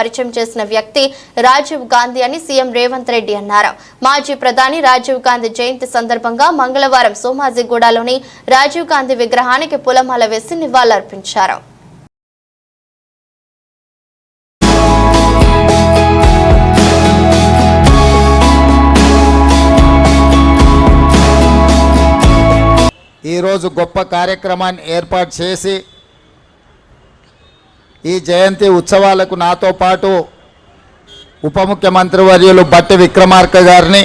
పరిచయం చేసిన వ్యక్తి రాజీవ్ గాంధీ అని సీఎం రేవంత్ రెడ్డి అన్నారు. మాజీ ప్రధాని రాజీవ్ గాంధీ జయంతి సందర్భంగా మంగళవారం సోమాజిగూడలోని రాజీవ్ గాంధీ విగ్రహానికి పూలమాల వేసి నివాళులర్పించారు. ఈరోజు గొప్ప కార్యక్రమాన్ని ఏర్పాటు చేసి ఈ జయంతి ఉత్సవాలకు నాతో పాటు ఉప ముఖ్యమంత్రి వర్యులు బట్టి విక్రమార్క గారిని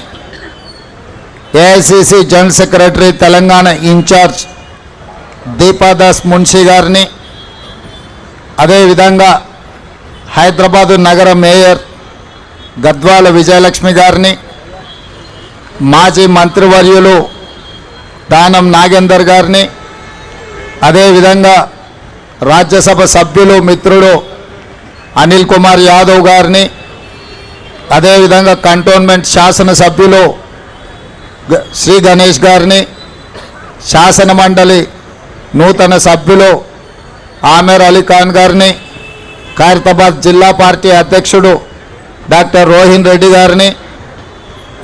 AICC general secretary Telangana incharge Deepadas Munshi గారిని అదేవిధంగా హైదరాబాదు నగర మేయర్ గద్వాల విజయలక్ష్మి గారిని మాజీ మంత్రివర్యులు దానం నాగేందర్ గారిని అదేవిధంగా రాజ్యసభ సభ్యులు మిత్రుడు అనిల్ కుమార్ యాదవ్ గారిని అదేవిధంగా కంటోన్మెంట్ శాసనసభ్యులు శ్రీ గణేష్ గారిని శాసన మండలి నూతన సభ్యులు ఆమెర్ అలీ ఖాన్ గారిని ఖైరతాబాద్ జిల్లా పార్టీ అధ్యక్షుడు డాక్టర్ రోహిన్ రెడ్డి గారిని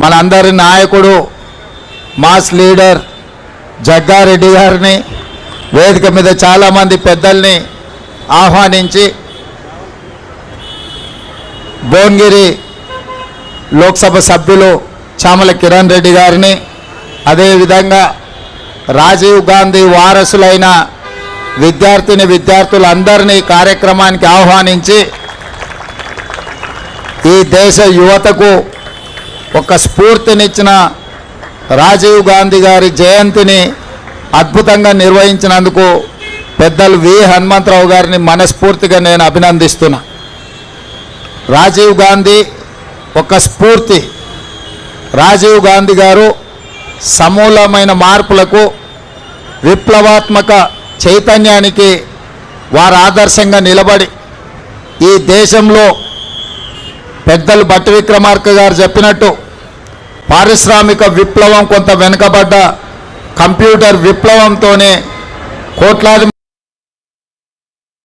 మనందరి నాయకుడు మాస్ లీడర్ జగ్గారెడ్డి గారిని వేదిక మీద చాలామంది పెద్దల్ని ఆహ్వానించి భువనగిరి లోక్సభ సభ్యులు చామల కిరణ్ రెడ్డి గారిని అదేవిధంగా రాజీవ్ గాంధీ వారసులైన విద్యార్థిని విద్యార్థులందరినీ కార్యక్రమానికి ఆహ్వానించి ఈ దేశ యువతకు ఒక స్ఫూర్తినిచ్చిన రాజీవ్ గాంధీ గారి జయంతిని అద్భుతంగా నిర్వహించినందుకు పెద్దలు వి. హనుమంతరావు గారిని మనస్ఫూర్తిగా నేను అభినందిస్తున్నా. రాజీవ్ గాంధీ ఒక స్ఫూర్తి. రాజీవ్ గాంధీ గారు సమూలమైన మార్పులకు విప్లవాత్మక చైతన్యానికి వారు ఆదర్శంగా నిలబడి ఈ దేశంలో పెద్దలు బట్టి విక్రమార్క గారు చెప్పినట్టు పారిశ్రామిక విప్లవం కొంత వెనుకబడ్డ కంప్యూటర్ విప్లవంతోనే కోట్లాది